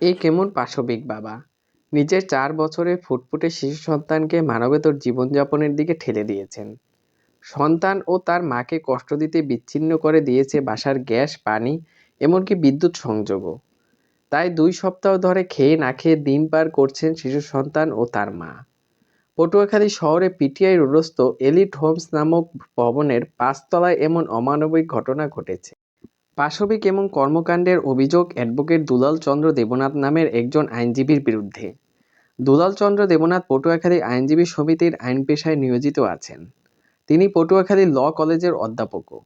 এ কেমন পাশবিক, বাবা? নিজের চার বছরের ফুটফুটে শিশু সন্তানকে মানবেতর জীবনযাপনের দিকে ঠেলে দিয়েছেন। সন্তান ও তার মাকে কষ্ট দিতে বিচ্ছিন্ন করে দিয়েছে বাসার গ্যাস, পানি, এমনকি বিদ্যুৎ সংযোগও। তাই দুই সপ্তাহ ধরে খেয়ে না খেয়ে দিন পার করছেন শিশু সন্তান ও তার মা। পটুয়াখালী শহরে পিটিআই রোডস্থ এলিট হোমস নামক ভবনের পাঁচতলায় এমন অমানবিক ঘটনা ঘটেছে। পাশবিক এবং কর্মকাণ্ডের অভিযোগ অ্যাডভোকেট দুলাল চন্দ্র দেবনাথ নামের একজন আইনজীবীর বিরুদ্ধে। দুলাল চন্দ্র দেবনাথ পটুয়াখালী আইনজীবী সমিতির আইন পেশায় নিয়োজিত আছেন। তিনি পটুয়াখালী ল কলেজের অধ্যাপকও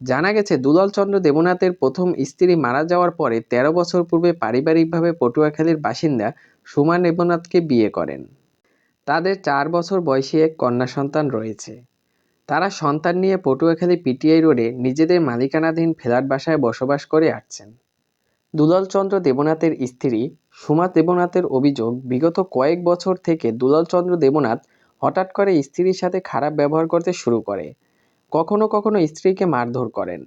জানা গেছে, দুলাল চন্দ্র দেবনাথের প্রথম স্ত্রী মারা যাওয়ার পরে তেরো বছর পূর্বে পারিবারিকভাবে পটুয়াখালীর বাসিন্দা সুমা দেবনাথকে বিয়ে করেন। তাদের চার বছর বয়সী এক কন্যা সন্তান রয়েছে। তারা সন্তান নিয়ে পটুয়াখালী পিটিআই রোডে নিজেদের মালিকানাধীন ফ্ল্যাট বাসায় বসবাস করে আসছেন। দুলাল চন্দ্র দেবনাথের স্ত্রী সুমা দেবনাথের অভিযোগ, বিগত কয়েক বছর থেকে দুলাল চন্দ্র দেবনাথ হঠাৎ করে স্ত্রীর সাথে খারাপ ব্যবহার করতে শুরু করে। কখনো কখনো স্ত্রীকে মারধর করেন।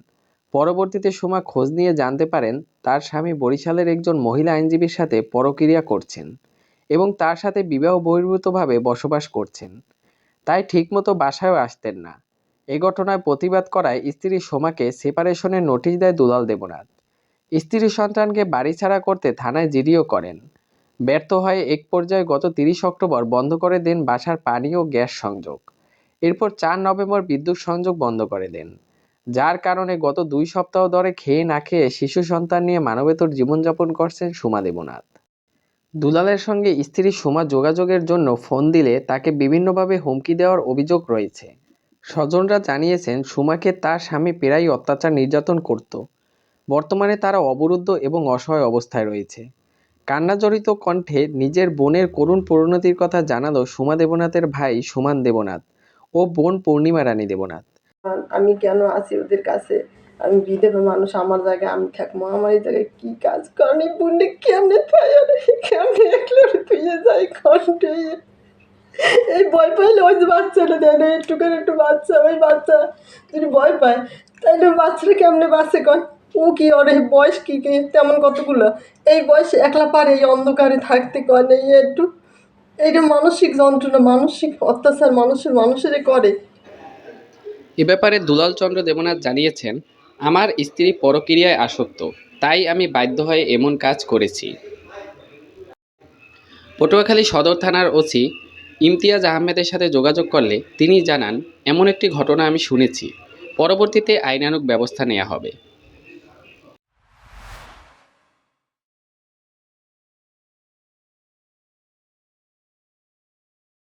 পরবর্তীতে সুমা খোঁজ নিয়ে জানতে পারেন, তার স্বামী বরিশালের একজন মহিলা আইনজীবীর সাথে পরক্রিয়া করছেন এবং তার সাথে বিবাহ বহির্ভূতভাবে বসবাস করছেন। তাই ঠিকমতো বাসায়ও আসতেন না। এ ঘটনায় প্রতিবাদ করায় স্ত্রী সোমাকে সেপারেশনের নোটিশ দেয় দুলাল দেবনাথ। স্ত্রী সন্তানকে বাড়ি ছাড়া করতে থানায় জিডিও করেন। ব্যর্থ হয়ে এক পর্যায়ে গত তিরিশ অক্টোবর বন্ধ করে দেন বাসার পানি ও গ্যাস সংযোগ। এরপর চার নভেম্বর বিদ্যুৎ সংযোগ বন্ধ করে দেন। যার কারণে গত দুই সপ্তাহ ধরে খেয়ে না খেয়ে শিশু সন্তান নিয়ে মানবেতর জীবনযাপন করছেন সুমা দেবনাথ। দুলালের সঙ্গে স্ত্রী সুমা যোগাযোগের জন্য ফোন দিলে তাকে বিভিন্নভাবে হুমকি দেওয়ার অভিযোগ রয়েছে। স্বজনরা জানিয়েছেন, সুমাকে তার স্বামী প্রায়ই অত্যাচার নির্যাতন করত। বর্তমানে তারা অবরুদ্ধ এবং অসহায় অবস্থায় রয়েছে। কান্নাজড়িত কণ্ঠে নিজের বোনের করুণ পরিণতির কথা জানালো সুমা দেবনাথের ভাই সুমান দেবনাথ ও বোন পূর্ণিমা রানী দেবনাথ। আমি কেন আছি ওদের কাছে? আমি বিধবা মানুষ, আমার জায়গায় আমি থাকব, আমার এই জায়গায় কি কাজ কারণ এই কেমনে কেমনে একলে তুইয়ে যাই কণ্ঠে এই ভয় পাইলে ওই যে বাচ্চাটা দেয় না একটু করে একটু বাচ্চা, ওই বাচ্চা যদি ভয় পায় ওই বাচ্চাটা কেমনে বাঁচে কয় ও কি ওর এই বয়স কী কি? তেমন কতগুলো? এই বয়সে একলা পারে, এই অন্ধকারে থাকতে কয় না, এই একটু এইটা মানসিক যন্ত্রণা, মানসিক অত্যাচার মানুষের, মানুষেরই করে। এ ব্যাপারে দুলাল চন্দ্র দেবনাথ জানিয়েছেন আমার স্ত্রী পরক্রিয়ায় আসক্ত, তাই আমি বাধ্য হয়ে এমন কাজ করেছি। পটুয়াখালী সদর থানার ওসি ইমতিয়াজ আহমেদের সাথে যোগাযোগ করলে তিনি জানান, এমন একটি ঘটনা আমি শুনেছি। পরবর্তীতে আইনানুগ ব্যবস্থা নেওয়া হবে।